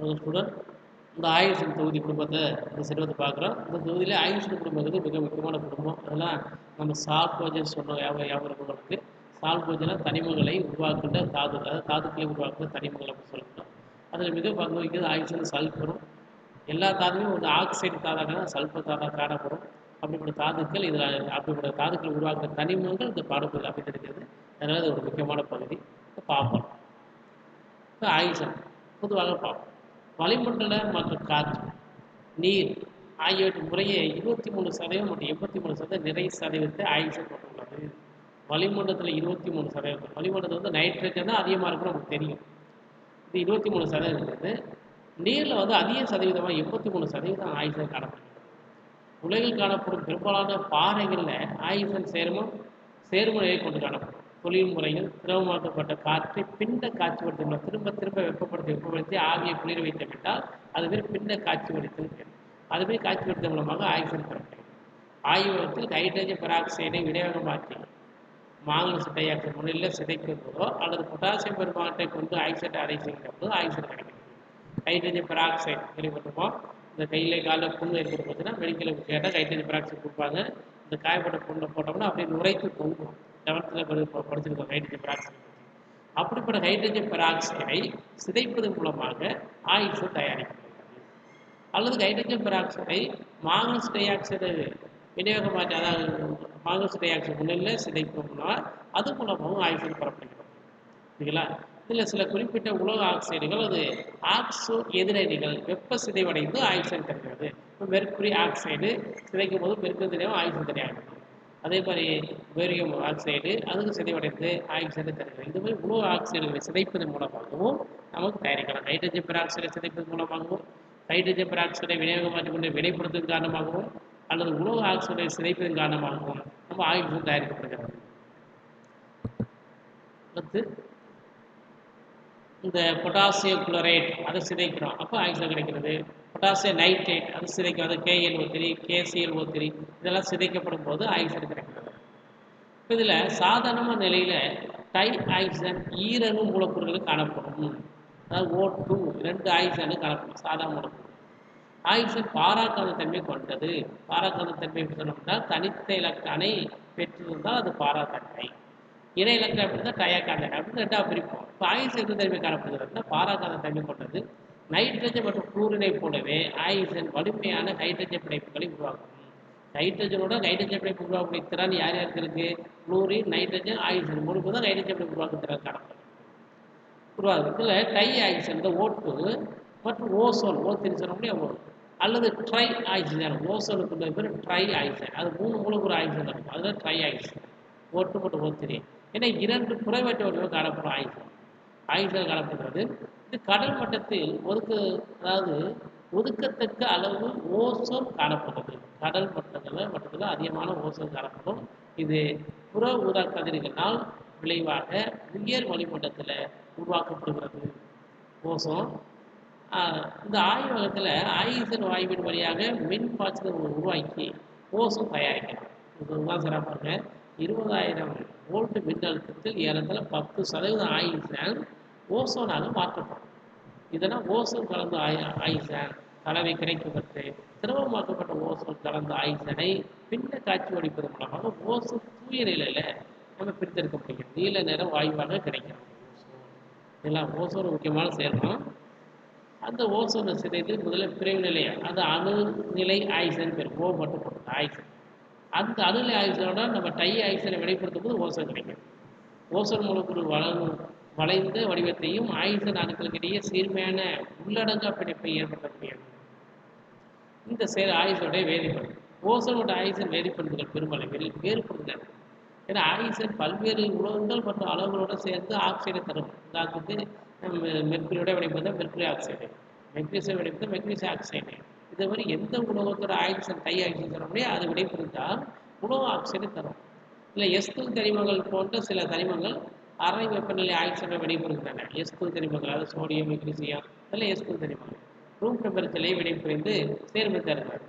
Student இந்த ஆயுஷன் தொகுதி குடும்பத்தை இந்த செல்வத்தை பார்க்குறோம். இந்த தொகுதியில் ஆயுஷன் குடும்பங்கிறது மிக முக்கியமான குடும்பம். அதெல்லாம் நம்ம சால்போஜன் சொன்ன யாபகம் யாபகம் உங்களுக்கு சால்போஜனா தனிமங்களை உருவாக்குகின்ற தாது அதாவது தாதுக்களை உருவாக்குகிற தனிமங்கள் அப்படின்னு சொல்லணும் அதில் மிக பங்கு வகிக்கிறது ஆயுஷன் சல்பரும். எல்லா தாதுமே வந்து ஆக்சைடு தாதாக சல்பர் தாதாக காணப்படும். அப்படிப்பட்ட தாதுக்கள் இதில் அப்படிப்பட்ட தாதுக்கள் உருவாக்குற தனிமங்கள் இந்த பாடப்பகுதி அமைந்திருக்கிறது அதனால் அது ஒரு முக்கியமான பகுதி. பார்ப்போம். ஆயுஷன். பொதுவாக பார்ப்போம். வளிமண்டல மற்றும் காற்று நீர் ஆகியவற்றின் முறையே இருபத்தி மூணு சதவீதம் மற்றும் எண்பத்தி மூணு சதவீதம் நிறை சதவீதத்தை ஆய்வு செய்யப்பட்டுள்ளது. வளிமண்டலத்தில் இருபத்தி மூணு சதவீதம். வளிமண்டலத்தில் வந்து நைட்ரஜன் தான் அதிகமாக இருக்கும் நமக்கு தெரியும். இது இருபத்தி மூணு சதவீதம் நீரில் வந்து அதிக சதவீதமாக எண்பத்தி மூணு சதவீதம் ஆயுசன் காணப்படுகிறது. உலகில் காணப்படும் பெரும்பாலான பாறைகளில் ஆயுசன் சேர்மம் சேர்ம நிலை கொண்டு காணப்படும். தொழில் முறையில் திரவமாக்கப்பட்ட காற்றை பிண்ட காட்சிப்படுத்த திரும்ப திரும்ப வெப்பப்படுத்தி வெப்பப்படுத்தி ஆவியை குளிர வைத்து விட்டால் அதுமாரி பின்ன பிண்ட காட்சிப்படுத்தல் அதுமாரி அதுவே காட்சிப்படுத்த மூலமாக ஆக்சிஜன் பெறப்படும். ஆய்வகத்தில் ஹைட்ரஜன் பெராக்சைடை விநியோகமாக்கி மாங்கனீசு டை ஆக்சைடு முன்னிலையில் சிதைக்கும் போதோ அல்லது பொட்டாசியம் பெருமாட்டை கொண்டு ஆக்சைடை அடை செய்கின்ற போது ஆக்சைடு ஹைட்ரஜன் பெராக்சைடு கேள்விப்பட்டிருப்போம் இந்த கையில் காலில் புண்ணு ஏற்பட்டு பார்த்தீங்கன்னா மெடிக்கலுக்கு கேட்டால் ஹைட்ரஜன் பெராக்சைடு கொடுப்பாங்க. இந்த காயப்பட்ட புண்ணில் போட்டோம்னா அப்படியே நுரைத்து தொங்கும். லெவன்த்தில் படிச்சிருக்கோம் ஹைட்ரஜன் பெராக்சைடு அப்படிப்பட்ட ஹைட்ரஜன் பெராக்சைடை சிதைப்பதன் மூலமாக ஆயுசு தயாரிக்கப்படுகிறது. அல்லது ஹைட்ரஜன் பெராக்சைடை மாங்கனஸ் டை ஆக்சைடு விநியோகமாற்றி அதாவது மாங்கனஸ் டை ஆக்சைடு முன்னிலையில் சிதைப்போம்னா அது மூலமாகவும் ஆயுசு பெறப்படுகிறது சரிங்களா? இதில் சில குறிப்பிட்ட உலோக ஆக்சைடுகள் அது ஆக்சோ எதிரணிகள் வெப்ப சிதைவடைந்து ஆக்சைடு தருகிறது. இப்போ மெர்க்குரி ஆக்சைடு சிதைக்கும் போது மெர்க்குரி தனியாகவும் ஆக்சைடு தனியாகிறது அதே மாதிரி பேரியம் ஆக்சைடு அதுக்கு சிதைவடைந்து ஆக்சைடு தருகிறது. இது மாதிரி உணவு ஆக்சைடுகளை சிதைப்பதன் மூலமாகவும் நமக்கு தயாரிக்கலாம். ஹைட்ரஜன் பெராக்சைடை சிதைப்பதன் மூலமாகவும் ஹைட்ரஜன் பெராக்சைடை விநியோகமாற்றிக் கொண்டு வினைப்படுத்துவதன் காரணமாகவும் அல்லது உணவு ஆக்சைடை சிதைப்பதன் காரணமாகவும் நம்ம ஆயுதம் தயாரிக்கப்படுகிறது. அடுத்து இந்த பொட்டாசியம் குளோரைட் அதை சிதைக்கிறோம். அப்போ ஆக்சிஜன் கிடைக்கிறது பொட்டாசியம் நைட்ரேட் அது சிதைக்கும் அது கேஎல்ஓ த்ரீ கேசிஎல்ஓ த்ரீ இதெல்லாம் சிதைக்கப்படும் போது ஆக்சிஜன் கிடைக்கிறது இப்போ இதில் சாதாரணமான நிலையில் டை ஆக்சிஜன் ஈரணு மூலக்கூறுகள் காணப்படும். அதாவது ஓ டூ ரெண்டு ஆக்சிஜன் காணப்படும் சாதாரண மூலக்கூறு. ஆக்சிஜன் பாராக்காத தன்மை கொண்டது. பாராக்காத தன்மை சொன்னோம்னா தனித்த எலக்ட்ரானை பெற்றிருந்தால் அது பாராத்தன்மை இணை எலக்ட்ரான் அப்படின்னா தான் டயாக்காந்த அப்படின்னு ரெண்டாக பிரிப்போம். இப்போ ஆயுசு எந்த தன்மை காணப்படுகிறதுனா பாராக்காத தன்மை கொண்டது. நைட்ரஜன் மற்றும் குளூரினை போலவே ஆயுசன் வலிமையான ஹைட்ரஜன் பிணைப்புகளை உருவாக்கும். நைட்ரஜனோட நைட்ரஜன் பிணைப்பு உருவாக்கக்கூடிய திறன் யார் யாருக்கு இருக்கு? குளூரின் நைட்ரஜன் ஆயுசன் முழுக்க தான் நைட்ரஜன் பிணைப்பு உருவாக்கும் திறன் காணப்படும். உருவாகுது டை ஆக்சிஜன் இந்த ஓட்டு மற்றும் ஓசோன் ஓ தெரிஞ்சோம்னே வரும். அல்லது ட்ரை ஆக்சிஜன் ஓசோனுக்கு பேர் ட்ரை ஆக்சிஜன் அது மூணு மூலக்கூறு ஆக்சிஜன் இருக்கும். அதில் ட்ரை ஆக்சிஜன் ஓட்டு மற்றும் ஓ திரி ஏன்னா இரண்டு புறவேட்ட வடிவம் காணப்படும் ஆயுதம் ஆயுதம் காணப்படுகிறது இது கடல் மட்டத்தில் ஒதுக்க அதாவது ஒதுக்கத்தக்க அளவு ஓசோன் காணப்படுது கடல் மட்டத்தில் மட்டத்தில் அதிகமான ஓசோன் காணப்படும். இது புற ஊதா கதிர்களினால் விளைவாக உயர் வளிமண்டலத்தில் உருவாக்கப்படுகிறது. ஓசோன் இந்த ஆய்வகத்தில் ஆயுசன் வாயுவின் வழியாக மின் பாய்ச்சல் உருவாக்கி ஓசோன் தயாரிக்கலாம் இதுதான் சிறப்பாக இருபதாயிரம் வோல்ட் மின்னழுத்தத்தில் ஏறத்தில் பத்து சதவீதம் ஆயுசன் ஓசோனாக மாற்றப்படும். இதனால் ஓசோன் கலந்து ஐசன் கலவை கிடைக்கப்பட்டு திரவமாக்கப்பட்ட ஓசோன் கலந்த ஆயுசனை பின்ன காட்சி வடிப்பதன் மூலமாக ஓசோன் தூய நிலையில் நம்ம பிரித்தெடுக்க முடியும் நீல நிற வாயுவாக கிடைக்கும் இதெல்லாம் ஓசோன் முக்கியமான சேர்மம் அந்த ஓசோனை சிதைத்து முதல்ல பிரிவு நிலை அந்த அணு நிலை ஆயுசன் பேர் ஓ மட்டும் போட்டு ஆயுசன் அந்த அணுநிலை ஆயுசனோட நம்ம டை ஆயுசனை வெளிப்படுத்தும் போது ஓசோன் கிடைக்கும். ஓசோன் மூலக்கூறு வளரும் வளைந்த வடிவத்தையும் ஆயுத நாடுகளுக்கிடையே இடையே சீர்மையான உள்ளடங்கா பிணைப்பை ஏற்படுத்தக்கூடியது இந்த செயல் ஆயுசனுடைய வேதிப்பண்பு ஓசனோட ஆயுசன் வேதிப்பண்புகள் பெருமளவில் வேறுபடுகிறது ஏன்னா ஆயுசன் பல்வேறு உலகங்கள் மற்றும் அளவுகளோடு சேர்ந்து ஆக்சைடை தரும். உதாரணத்துக்கு மெர்குரியோட விடைப்பது மெர்குரி ஆக்சைடு. மெக்னீசியம் விடைப்பது மெக்னீசியம் ஆக்சைடு. இதே மாதிரி எந்த உலகத்தோட ஆக்சிஜன் டை ஆக்சிஜன் தர முடியும் அது விடைபெறுத்தால் உலோக ஆக்சைடு தரும். இல்லை எஸ்தல் தனிமங்கள் போன்ற சில தனிமங்கள் அரை வெப்பநிலை ஆக்சைடை வெளிப்படுகின்றன எஸ்கூல் தனிமங்கள் அதாவது சோடியம் மெக்னீசியம் இதெல்லாம் எஸ்கூல் தனிமங்கள் ரூம் டெம்பரேச்சர்லேயே விடைபுரிந்து சேர்மை தருகிறது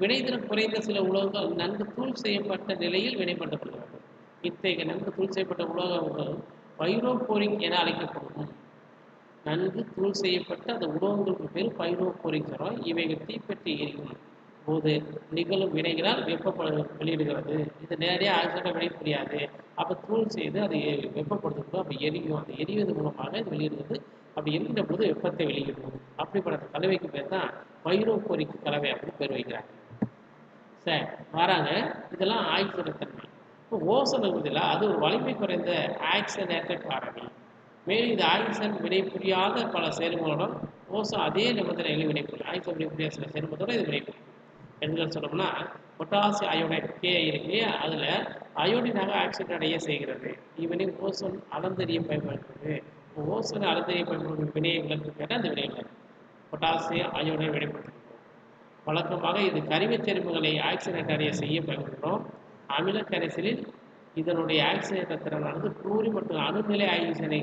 வினைத்திறன் குறைந்த சில உலோகங்கள் நன்கு தூள் செய்யப்பட்ட நிலையில் வினைப்படுத்தப்படுகிறது இத்தகைய நன்கு தூள் செய்யப்பட்ட உலோகங்கள் பைரோபோரிக் என அழைக்கப்படும். நன்கு தூள் செய்யப்பட்ட அந்த உலோகங்களுக்கு பேர் பைரோபோரிக் சொல்கிறோம் இவைகள் தீப்பற்றி எரியும். போது நிகழும் வினைகளால் வெப்பப்பட வெளியிடுகிறது. இது நேரடியாக ஆக்சிஜனை வினை முடியாது அப்போ தூள் செய்து அதை எ- வெப்பப்படுத்தும் அப்போ எரியும். அந்த எரிவது மூலமாக இது வெளியிடுகிறது. அப்படி எரிகின்ற போது வெப்பத்தை வெளியிடும் அப்படிப்பட்ட கலவைக்கு பேர் தான் பைரோபோரிக் கலவை அப்படின்னு பேர் வைக்கிறாங்க. சரி வராங்க. இதெல்லாம் ஆக்சிஜனத்தன்மை இப்போ ஓசன் இருக்குதுல்ல அது ஒரு வலிமை குறைந்த ஆக்சிஜனேட்டட் காரணி. மேலும் இது ஆக்சன் வினைபுரியாத பல சேர்மங்களுடன் ஓசன் அதே நிபந்தனைகளில் ஆக்சிஜன் வினை புரியாத சில சேர்மத்தோடு இது வினைபுரியும். எதுக்கு சொன்னோம்னா பொட்டாசி அயோடைட் கே இருக்கு இல்லையா அதில் அயோடினாக ஆக்சிடென்ட் அடைய செய்கிறது. இவனை ஓசோன் அளந்தறிய பயன்படுகிறது ஓசோன் அளந்தறிய பயன்படுத்தும் வினையை விளக்கு கேட்டால் அந்த வினை விளக்கு பொட்டாசியம் அயோடைன் வெளிப்படுத்துகிறோம் வழக்கமாக இது கரிமச் சேர்மங்களை ஆக்சிடென்ட் அடைய செய்ய பயன்படுகிறோம் அமில கரைசலில் இதனுடைய ஆக்சிடென்ட் திறனானது குளோரி மற்றும் அணுநிலை ஆக்சிஜனை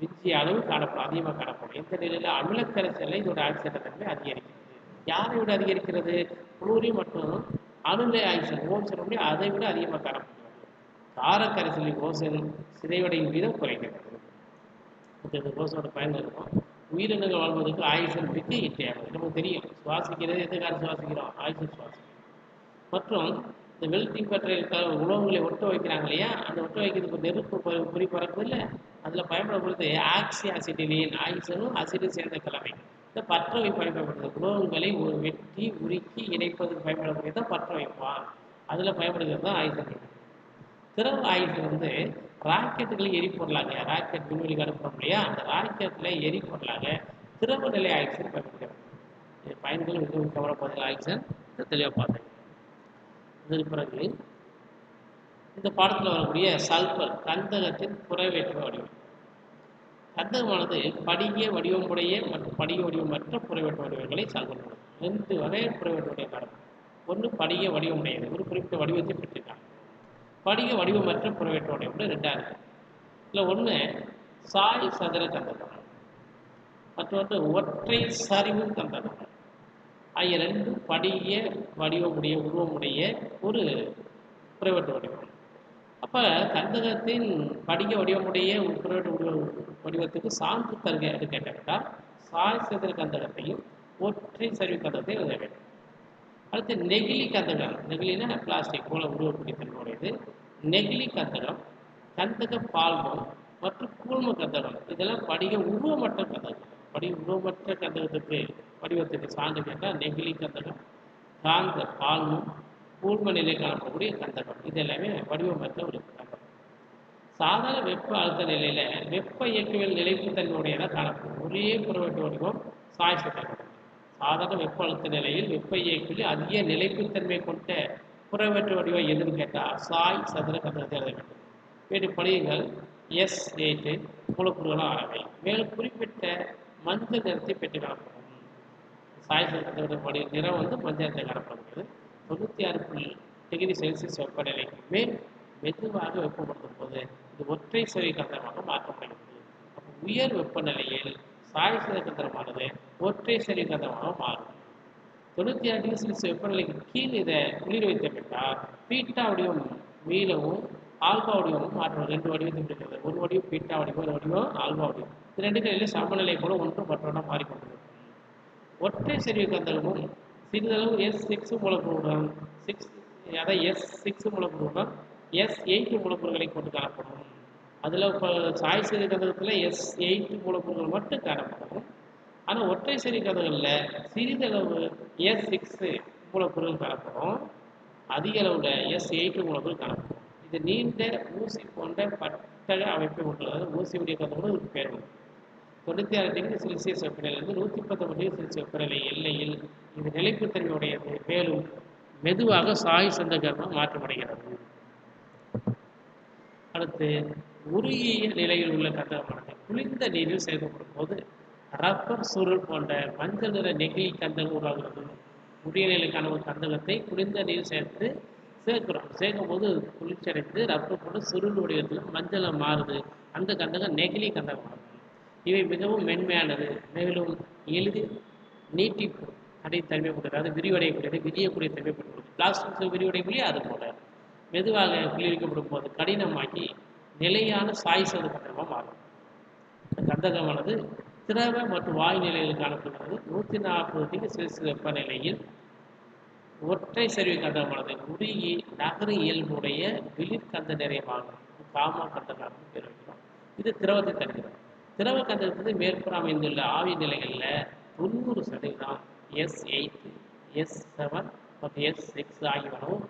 மிஞ்சிய அளவு காணப்படும் அதிகமாக காணப்படும். இந்த நிலையில் அமிலக்கரைசலில் இதோட ஆக்சிடென்ட் தன்மை அதிகரிக்கும் யாரை விட அதிகரிக்கிறது? குளூரி மற்றும் அணுநிலை ஆக்சிஜன் ஓசனுடைய அதை விட அதிகமாக காணப்படுகிறது. கார கரைசலில் ஓசன் சிதைவடையும் வீதம் குறைக்கிறது இந்த ஓசனோட பயன் இருக்கும். உயிரினங்கள் வாழ்வதற்கு ஆயுஷன் மிக்க தேவை நமக்கு தெரியும். சுவாசிக்கிறது எதுக்காக சுவாசிக்கிறோம்? ஆக்சிஜன் சுவாசிக்கிறோம். மற்றும் இந்த வெல்டிங் பற்ற உலோகங்களை ஒட்ட வைக்கிறாங்க இல்லையா? அந்த ஒட்ட வைக்கிறதுக்கு நெருப்பு பொ- பறக்குது இல்லை. அதில் பயன்படப்படுறது ஆக்சி அசிட்டிலின் ஆக்சிஜனும் அசிடும் சேர்ந்த கலவை இந்த பற்ற வை பயன்படுகிறது. உலோகங்களை ஒரு வெட்டி உருக்கி இணைப்பதற்கு பயன்படக்கூடியது தான் பற்ற வைப்பான் அதில் பயன்படுகிறது தான் ஆயுதங்கள் திரவ ஆயுதம் வந்து ராக்கெட்டுகளை எரிபொருளாங்க ராக்கெட் விண்வெளிக்கு அனுப்புறோம் இல்லையா? அந்த ராக்கெட்டில் எரிபொருளாக திரவ நிலை ஆக்சிஜன் பயன்படுகிறது இது பயன்கள் மிகவும் கவலைப்படுதல் ஆக்சிஜன் தெளிவாக பார்த்தேன் இதற்கு பிறகு இந்த பாடத்தில் வரக்கூடிய சல்பர் கந்தகத்தின் புறவேற்ற வடிவம். கந்தகமானது படிக வடிவமுடைய மற்றும் படிய வடிவமற்ற புறவேற்ற வடிவங்களை சார்ந்துள்ளது ரெண்டு வகை புறவேற்ற காரணம் ஒன்று படிக வடிவமுடையது. ஒரு குறிப்பிட்ட வடிவத்தை பெற்றிருக்காங்க. படிக வடிவமற்ற புறவேற்ற கூட ரெண்டாக இருக்கு இல்லை ஒன்று சாய் சதுர கந்தகம் மற்றொன்று ஒற்றை சரிவு கந்தகம் ஆகிய ரெண்டும் படிய வடிவமுடைய உருவமுடைய ஒரு புறவேற்ற வடிவம். அப்போ கந்தகத்தின் படிக வடிவமுடைய உட்புற புறவேற்ற வடிவத்துக்கு சான்று தருக என்று கேட்டால் சாய் சதுர கந்தகத்தையும் ஒற்றை சரிவு கந்தகத்தையும் எழுத வேண்டும். அடுத்து நெகிழி கந்தகம். நெகிழினா பிளாஸ்டிக் போல உருவக்கூடிய தன்மையுடையது. நெகிழி கந்தகம் கந்தக பால்மம் மற்றும் கூழ்ம கந்தகம். இதெல்லாம் படிக உருவமற்ற கந்தகம். படிக உருவமற்ற கந்தகத்துக்கு வடிவத்துக்கு சான்று கேட்டால் நெகிழி கந்தகம் காந்த பால்மம் கூழ்ம நிலை காணப்படக்கூடிய கந்தகம். இது எல்லாமே வடிவமற்ற ஒரு கந்தகம். சாதாரண வெப்ப அழுத்த நிலையில வெப்ப இயக்கவியல் நிலைப்புத்தன்மையுடையதாக காணப்படும். ஒரே புறவெட்டு வடிவம் சாய் சதுரம் சாதாரண வெப்ப அழுத்த நிலையில் வெப்ப இயக்கத்தில் அதிக நிலைப்புத்தன்மை கொண்ட புறவேற்று வடிவம் எதுன்னு கேட்டால் சாய் சதுர கந்தகத்தை எழுத வேண்டும் வேறு படியுங்கள். எஸ் எயிட்டு மூலக்கூறுகளும் ஆகவே மேலும் குறிப்பிட்ட மஞ்சள் நிறத்தை பெற்று காணப்படும். சாய் சதுர படி நிறம் வந்து மஞ்சள் நிறத்தை காணப்படுகிறது. தொண்ணூற்றி ஆறு புள்ளி டிகிரி செல்சியஸ் வெப்பநிலைக்கு மேல் மெதுவாக வெப்பப்படுத்தும் போது இது ஒற்றை சிறை கந்தகமாக மாற்றப்படுகிறது. அப்போ உயர் வெப்பநிலையில் சாய சதுர ஒற்றை செவி கந்தகமாக மாறும். தொண்ணூற்றி ஆறு டிகிரி செல்சியஸ் வெப்பநிலைக்கு கீழ் இதை குளிர் வைத்தப்பட்டால் பீட்டா வடிவம் மீளவும் ஆல்பா வடிவமும் மாற்றம் ரெண்டு வடிவத்தையும் இருக்கிறது ஒரு வடிவம் பீட்டா வடிவம் ஒரு வடிவம் ஆல்பா வடிவம். இது ரெண்டு கையிலும் சமநிலை கூட ஒன்று மற்றொன்றா மாறிக்கொண்டிருக்கும். ஒற்றை செறிவு கந்தகமும் சிறிதளவு எஸ் சிக்ஸ் மூலக்கூறுடன் சிக்ஸ் அதாவது எஸ் சிக்ஸ் மூலக்கூறுடன் எஸ் எயிட் மூலக்கூறுகளை கொண்டு காணப்படும். அதில் இப்போ சாய் செறி கதகத்தில் எஸ் எயிட் மூலக்கூறுகள் மட்டும் காணப்படும். ஆனால் ஒற்றை செறி கதகளில் சிறிதளவு எஸ் சிக்ஸு மூலப்பொருள் காணப்படும். அதிக அளவில் எஸ் எயிட் மூலப்பொருள் காணப்படும். இது நீண்ட ஊசி போன்ற பட்டக அமைப்பை கொண்டுள்ளது ஊசி உடைய இதுக்கு பேர் தொண்ணூற்றி ஆறு டிகிரி செல்சியஸ் வெப்பநிலையிலிருந்து நூற்றி பத்தொன்பது டிகிரி செல்சியஸ் வெப்பநிலை எல்லையில் இது நிலைப்புத்தன்மையுடையது. மேலும் மெதுவாக சாய் சந்த கர்மம் மாற்றமடைகிறது. அடுத்து உருகிய நிலையில் உள்ள கந்தகமானது குளிர்ந்த நீரில் சேர்க்கப்படும் போது ரப்பர் சுருள் போன்ற மஞ்சள் நிற நெகிழி கந்தகம் உருவாகிறது. உரிய நிலைக்கான ஒரு கந்தகத்தை குளிர்ந்த நீர் சேர்த்து சேர்க்கிறோம். சேர்க்கும் போது குளிர்ச்சி அடைந்து ரப்பர் போன்ற சுருள் வடிவத்தில் மஞ்சளை மாறுது. அந்த கந்தகம் நெகிழி கந்தகமாகும் இவை மிகவும் மென்மையானது. மேலும் எளிதில் நீட்டிப்பு அதை தன்மை கொண்டது. அது விரிவடையக்கூடியது விரியக்கூடிய தன்மை கொண்டது பிளாஸ்டிக் விரிவடையக்கூடிய அது போல. மெதுவாக குளிர்விக்கப்படும் போது கடினமாகி நிலையான சாய் சது கந்தகமாக மாறும். இந்த கந்தகமானது திரவ மற்றும் வாயு நிலையில் காணப்படுகிறது. நூற்றி நாற்பது டிகிரி செல்சியஸ் வெப்பநிலையில் ஒற்றை சரிவு கந்தகமானது உருகி நகர இயல்புடைய வெளிர் கந்த நிறையமாகும். காமா கந்தகம் பெறுகிறோம் இது திரவத்தை தருகிறது. திரவ கந்தகத்துக்கு மேற்புற அமைந்துள்ள ஆவி நிலைகளில் தொண்ணூறு சதவீதம் எஸ் எயிட் எஸ் செவன் மற்றும் எஸ் சிக்ஸ் ஆகியவனும்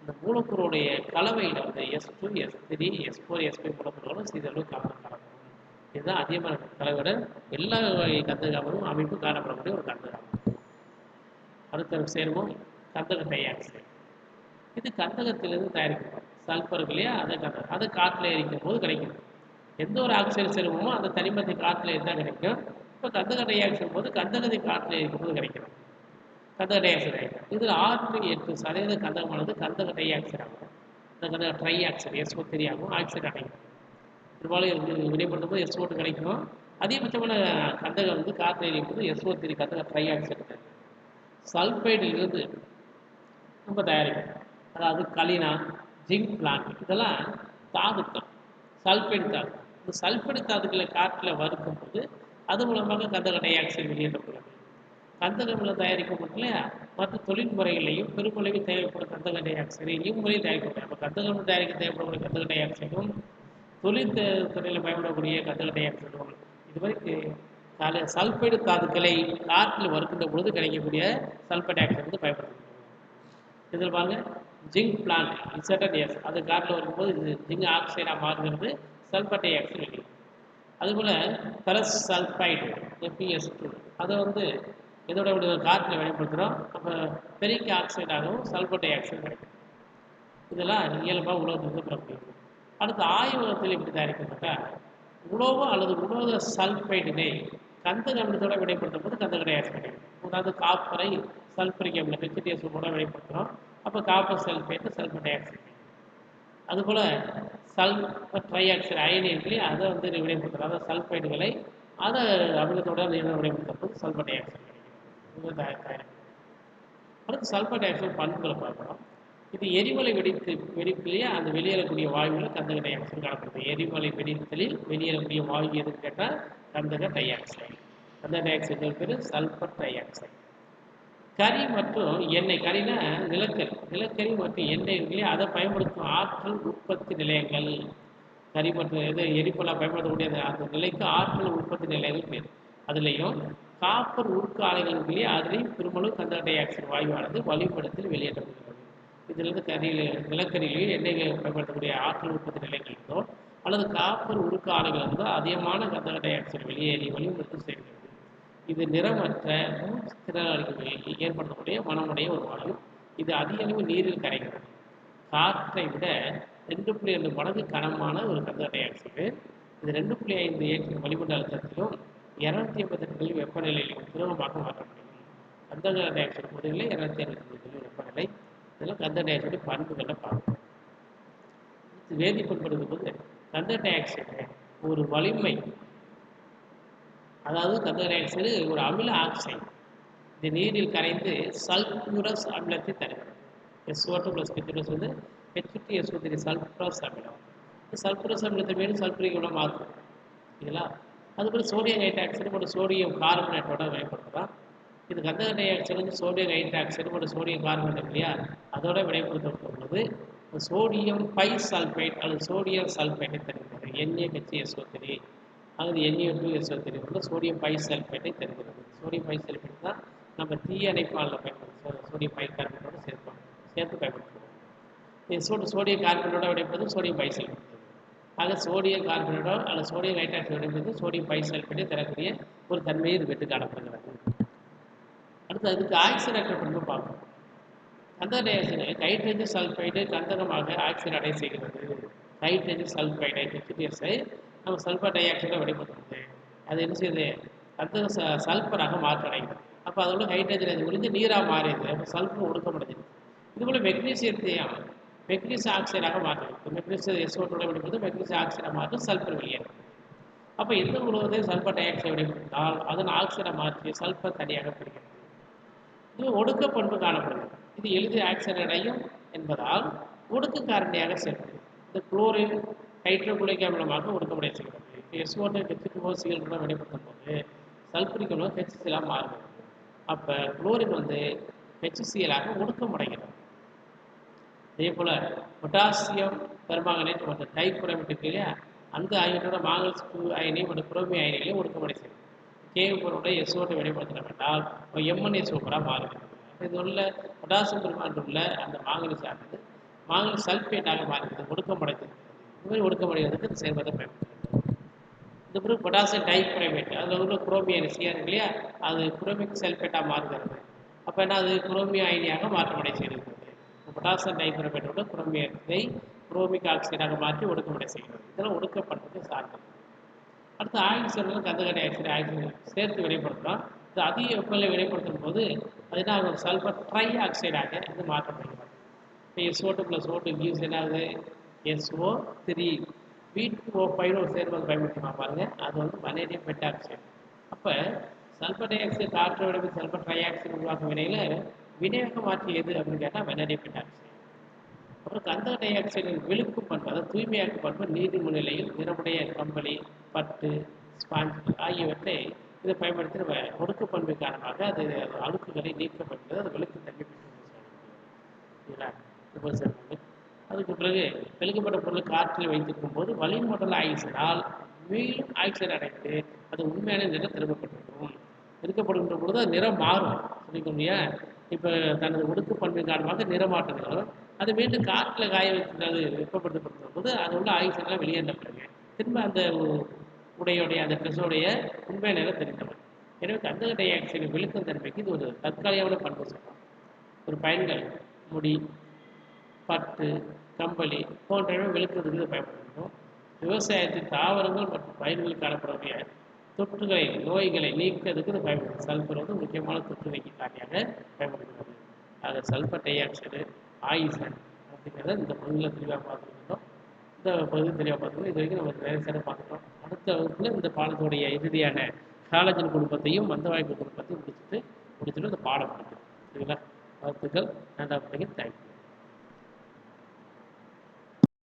இந்த மூலக்கூறுடைய கலவையில் வந்து S two S three S four S five மூலக்கூறுகளும் சிறிதளவு கலந்து கலக்கும் இதுதான் அதிகமான கலவையோட எல்லா வகை கந்தகமும் அமைப்பு காணப்படக்கூடிய ஒரு கந்தகம் அடுத்த சேர்மம் கந்தக டை ஆக்சைடு இது கந்தகத்திலிருந்து தயாரிக்கப்படும். சல்பர் இல்லையா? அதை கந்தகம் அது காற்றில் எரிக்கும் போது கிடைக்கும். எந்த ஒரு ஆக்சைடு செல்வமோ அந்த தனிமத்தை காற்றுல இருந்தால் கிடைக்கும்? இப்போ கந்தக டை போது கந்தகத்தை காற்றுல இருக்கும்போது கிடைக்கும் கந்தக டை ஆகிடும் இதில் ஆற்று எட்டு சதவீத கந்தகமானது கந்தக டை ஆகும் இந்த கந்தக ட்ரை ஆக்சைடு எஸ்ஓ தெரியாகும் ஆக்சைடு அடையும். பெரும்பாலும் இது போது எஸ்ஓ கிடைக்கும். அதிகபட்சமான கந்தகம் வந்து காற்றில் இருக்கும்போது எஸ்ஓ த்ரீ கந்தக ட்ரை ஆக்சைடு சல்ஃபைடிலிருந்து நம்ம தயாரிக்கும் அதாவது கலினா ஜிங்க் பிளான்ட். இதெல்லாம் தாதுக்கள் சல்ஃபைடு தாது. இந்த சல்ஃபைடு தாதுக்களை காற்றில் வறுக்கும் போது அது மூலமாக கந்தக டை ஆக்சைடு வெளியேற்றப்படுகிறது கந்தகமில் தயாரிக்க இல்லையா? மற்ற தொழில்முறைகளையும் பெருமளவில் தேவைப்படும் கந்தக டை ஆக்சைடு இம்முறையில் தயாரிக்கப்படும். அப்போ கந்தகம் தயாரிக்க தேவைப்படக்கூடிய கந்தக டை ஆக்சைடும் தொழில் துறையில் பயன்படக்கூடிய கந்தக டை ஆக்சைடும் இது வரைக்கும் கால சல்பைடு தாதுக்களை காற்றில் வறுக்கின்ற பொழுது கிடைக்கக்கூடிய சல்ஃபைடு ஆக்சைடு வந்து பயன்படுத்தணும் இதில் பாருங்க ஜிங்க் பிளான்ட் இசட்டடிஎஸ் அது காற்றில் வரும்போது இது ஜிங்க் ஆக்சைடாக மாறுகிறது. சல்ஃபர் டை ஆக்சைடு வெளியிடும் அதுபோல் பெரஸ் சல்ஃபைடு எஃபிஎஸ் டூ அதை வந்து இதோட ஒரு காற்றில் வெளிப்படுத்துகிறோம் அப்போ பெரிக் ஆக்சைடாகவும் சல்ஃபர் டை ஆக்சைடு கிடைக்கும். இதெல்லாம் இயல்பாக உலோகத்துக்கு பிறப்பிக்கும் அடுத்து ஆய்வகத்தில் இப்படி தயாரிக்கப்பட்ட உலோகம் அல்லது உலோக சல்ஃபைடினை கந்தக அமிலத்தோட விடைப்படுத்தும் போது கந்தக டை கிடைக்கும். அதாவது காப்பரை சல்ஃபரிக் அமிலம் ஹெச்டிஎஸ் கூட வெளிப்படுத்துகிறோம் அப்போ copper sulphate sulphur dioxide அதுபோல் சல்ஃபர் ட்ரை ஆக்சைடு அயனி இருக்கு அதை வந்து விடைப்படுத்துகிறோம் அதாவது சல்ஃபைடுகளை அதை அமிலத்தோட விடைப்படுத்தும் போது சல்ஃபர் டை ஆக்சைடு கிடைக்கும் அடுத்து சல்ஃபர் டை ஆக்சைடு பண்புகளை பார்க்குறோம் இது எரிமலை வெடித்து வெடிப்பிலேயே அந்த வெளியேறக்கூடிய வாயுவில் கந்தக டை ஆக்சைடு காணப்படுது. எரிமலை வெடித்தலில் வெளியேறக்கூடிய வாயு எதுன்னு கேட்டால் கந்தக டை ஆக்சைடு கந்தக டை ஆக்சைடு பேர் சல்ஃபர் டை ஆக்சைடு கறி மற்றும் எண்ணெய். கறினா நிலக்கரி. நிலக்கரி மற்றும் எண்ணெய் இருக்குல்லையே அதை பயன்படுத்தும் ஆற்றல் உற்பத்தி நிலையங்கள். கறி மற்றும் எது எரிபொருளாக பயன்படுத்தக்கூடிய அந்த நிலைக்கு ஆற்றல் உற்பத்தி நிலையங்கள் பேர். அதுலேயும் காப்பர் உருக்கு ஆலைகள் இருக்குல்லையே அதுலேயும் பெருமளவு கந்தக டை ஆக்சைடு வாயுவானது வளிமண்டலத்தில் வெளியேற்றப்படுகிறது. இதிலிருந்து கறியில் நிலக்கரியிலையும் எண்ணெய் பயன்படுத்தக்கூடிய ஆற்றல் உற்பத்தி நிலையங்கள் இருந்தோ அல்லது காப்பர் உருக்கு ஆலைகள் இருந்தோ அதிகமான கந்தக டை ஆக்சைடு வெளியேறி வளிமண்டலத்தில் சேர்க்கிறது இது நிறமற்ற மூச்சு திறனாளிகளில் ஏற்படக்கூடிய மனமுடைய ஒரு வாயு இது அதிக அளவு நீரில் கரைகிறது. காற்றை விட ரெண்டு புள்ளி ரெண்டு மடங்கு கனமான ஒரு கந்தக டை ஆக்சைடு இது ரெண்டு புள்ளி ஐந்து ஏற்ற வளிமண்டல அழுத்தத்திலும் இரநூத்தி எண்பத்தெட்டு டிகிரி வெப்பநிலையிலும் திரவமாக மாற்ற முடியும் கந்தக டை ஆக்சைடு முதலில் இரநூத்தி அறுபத்தி டிகிரி வெப்பநிலை இதெல்லாம் கந்த டை ஆக்சைடு பண்புகளை பார்க்கணும் இது வேதிப்பண்படுத்தும் போது கந்த டை ஆக்சைடு ஒரு வலிமை அதாவது கந்த டை ஆக்சைடு ஒரு அமில ஆக்சைடு இது நீரில் கரைந்து சல்பூரஸ் அமிலத்தை தருகிறது. S O two plus H S வந்து H D S O three sulphurous அமிலம். இந்த சல்பூரஸ் அமிலத்தை மேலும் சல்பூரிக் அமிலம் மாற்றும் சரிங்களா அதுபோல் சோடியம் ஹைட்ராக்சைடு மற்றும் சோடியம் கார்பனேட்டோட பயன்படுத்தலாம் இது கந்தக டை ஆக்சைடு வந்து சோடியம் ஹைட்ராக்சைடு மற்றும் சோடியம் கார்பனேட் இல்லையா? அதோட விடைப்படுத்தப்பட்டுள்ளது சோடியம் பை சல்பைட் அல்லது சோடியம் சல்பேட்டை தருகிறது. N A H S O three அல்லது N A two S O three sodium bi சல்ஃபைட்டை தருகிறது சோடியம் பை சல்ஃபைட் தான் நம்ம தீயணைப்பாளில் பயன்படுத்தும் சோடியம் பை கார்பனேட்டோட சேர்ப்போம் சேர்த்து பயன்படுத்துவோம் இது சோடு சோடியம் கார்பனேட்டோட விடைப்பது சோடியம் பை சல்ஃபைட் ஆக சோடியம் கார்பனேட்டோ அல்லது சோடியம் ஹைட்ராக்சைடு விடைப்பது சோடியம் பைசல்பேட்டை தரக்கூடிய ஒரு தன்மையை இது பெற்று காணப்படுகிறது அடுத்து அதுக்கு ஆக்சிடேட்டர் பண்பு பார்ப்போம். அந்த டை ஹைட்ரஜன் சல்ஃபைடு கந்தகமாக ஆக்சைடு அடை செய்கிறது. ஹைட்ரஜன் சல்ஃபைடு ஹெச்டிஎஸ்ஐ நம்ம சல்ஃபர் டை ஆக்சைடை வெளிப்படுத்துறது. அது என்ன செய்யுது? கந்தக ச சல்ஃபராக மாற்றடையுது. அப்போ அதோட ஹைட்ரஜன் அது உறிஞ்சு நீராக மாறிடுது. அப்போ சல்ஃபர் ஒடுக்கப்படுது. இதுபோல் மெக்னீசியத்தையும் மெக்னீசியம் ஆக்சைடாக மாற்றுது. மெக்னீசியம் எஸ்ஓட்டோட வெளிப்படுது மெக்னீசியம் ஆக்சைடாக மாற்றும் சல்ஃபர் வெளியேறும். அப்போ எந்த உலகத்தையும் சல்ஃபர் டை ஆக்சைடு வெளிப்படுத்தால் அதன் ஆக்சைடை மாற்றி சல்ஃபர் தனியாக பிடிக்கிறது இது ஒடுக்க பண்பு காணப்படுகிறது இது எளிதில் ஆக்சைடு அடையும் என்பதால் ஒடுக்க காரணியாக சேர்க்கிறது. இந்த குளோரின் ஹைட்ரோகுளிக் அமிலமாக ஒடுக்கமுடைய செய்கிறது எஸ்ஓட்டு ஹெச் டூ ஓசிகள் வெளிப்படுத்தும் போது சல்பரிக் அமிலம் ஹெச்சிசிலாக மாறுகிறது அப்போ குளோரின் வந்து ஹெச்சிசிஎலாக ஒடுக்கமடைகிறது அதே போல் பொட்டாசியம் பெருமாங்கனேட் வந்து டைகுரோமேட் இருக்கு இல்லையா அந்த அயனோட மாங்கல்ஸ் டூ அயனி மற்றும் குரோமி அயனிகளையும் ஒடுக்கமடை செய்யும் எஸ் ஓட்டை வெளிப்படுத்தணும் என்றால் எம்என்ஏ சூப்பராக மாறுகிறது இது உள்ள பொட்டாசியம் பெருமாண்டு உள்ள அந்த மாங்கல் சார்ந்தது மாங்கல் சல்பேட்டாக மாறுகிறது ஒடுக்கமடைகிறது இந்த ஒடுக்கமடைவதற்கு இந்த செயல்பாட்டை பயன்படுத்துகிறது இந்த பிறகு பொட்டாசியம் டைப்ரைமேட் அதில் உள்ள குரோமிய சியா இருக்கு இல்லையா? அது குரோமிக் செல்பேட்டாக மாறுகிறது. அப்போ என்ன அது குரோமிய அயனியாக மாற்றமடை செய்கிறது. பொட்டாசியம் டைப்ரைமேட்டோட குரோமியத்தை குரோமிக் ஆக்சைடாக மாற்றி ஒடுக்கமடை செய்கிறது. இதெல்லாம் ஒடுக்கப்படுறது சார்ந்தது அடுத்து ஆக்சிஜன் கந்தகடை ஆக்சைடு ஆக்சிஜன் சேர்த்து வெளிப்படுத்தலாம் இது அதிக வெப்பநிலை வெளிப்படுத்தும் போது அது என்ன சல்ஃபர் ட்ரை ஆக்சைடாக இது மாற்றப்படுகிறது இப்போ எஸ்ஓ டூ ப்ளஸ் ஓ என்ன ஆகுது? எஸ்ஓ த்ரீ வீட்டு ஓ ஃபைவ் ஒரு சேர்மம் பயன்படுத்தலாம் பாருங்க. அது வந்து வனேடியம் பெட்டாக்சைடு அப்போ சல்பர் டை ஆக்சைடு காற்று விடவி சல்பர் ட்ரை ஆக்சைடு உருவாக்கும் வினையில் வினையாக மாற்றி எது அப்படின்னு கேட்டால் வெனடியம் பெட்டாக்சைடு அப்புறம் கந்தக டை ஆக்சைடு விழுக்கும் பண்பு அதாவது தூய்மையாக்கும் பண்பு நீர் முன்னிலையில் நிறமுடைய கம்பளி பட்டு ஸ்பாஞ்ச் ஆகியவற்றை இதை பயன்படுத்தி நம்ம ஒடுக்கு பண்பு காரணமாக அது அழுக்குகளை நீக்கப்படுகிறது அது வெளுக்கு தன்மை பெற்று சரிங்களா அதுக்கு பிறகு வெளுக்கப்பட்ட பொருள் காற்றில் வைத்திருக்கும் போது வளிமண்டல ஆக்சிஜனால் மீண்டும் ஆக்சிஜன் அடைந்து அது உண்மையான நிறம் திரும்பப்பட்டிருக்கும். திருக்கப்படுகின்ற பொழுது அது நிறம் மாறும். சொல்லிக்கோ இப்போ தனது ஒடுக்கு பண்பின் காரணமாக நிறமாற்றங்கள் அது மீண்டும் காற்றில் காய வைக்கிறது வெப்பப்படுத்தப்படுத்தும் போது அது உள்ள ஆக்சிஜன்லாம் வெளியேற்றப்படுங்க திரும்ப அந்த உடையுடைய அந்த ட்ரெஸ்ஸோடைய உண்மை நிறம் தெரிந்தவர் எனவே கந்தக டை ஆக்சைடு வெளுக்கும் தன்மைக்கு இது ஒரு தற்காலிகமான பண்பு சொல்லலாம் ஒரு பயன்கள் முடி பட்டு கம்பளி போன்றவை விளக்குறதுக்கு இது பயன்படுத்தும் விவசாயத்தில் தாவரங்கள் மற்றும் பயிர்களுக்கு காணப்படக்கூடிய தொற்றுகளை நோய்களை நீக்கிறதுக்கு இது பயன்படுது சல்பர் வந்து முக்கியமான தொற்று நீக்கி காட்டியாக பயன்படுகிறது. ஆக சல்பர் டை ஆக்சைடு ஆயிசன் அப்படிங்கிறத இந்த பகுதியில் தெளிவாக பார்த்துருந்தோம் இந்த பகுதி தெளிவாக பார்த்துருந்தோம் இது வரைக்கும் நம்ம நிறைய சேர பார்த்துட்டோம். அடுத்த வகுப்பில் இந்த பாடத்துடைய இறுதியான காலஜன் குடும்பத்தையும் மந்தவாய்ப்பு குடும்பத்தையும் முடிச்சுட்டு முடிச்சுட்டு இந்த பாடம் முடிக்கும் சரிங்களா? வாழ்த்துக்கள். நன்றா தேங்க்யூ.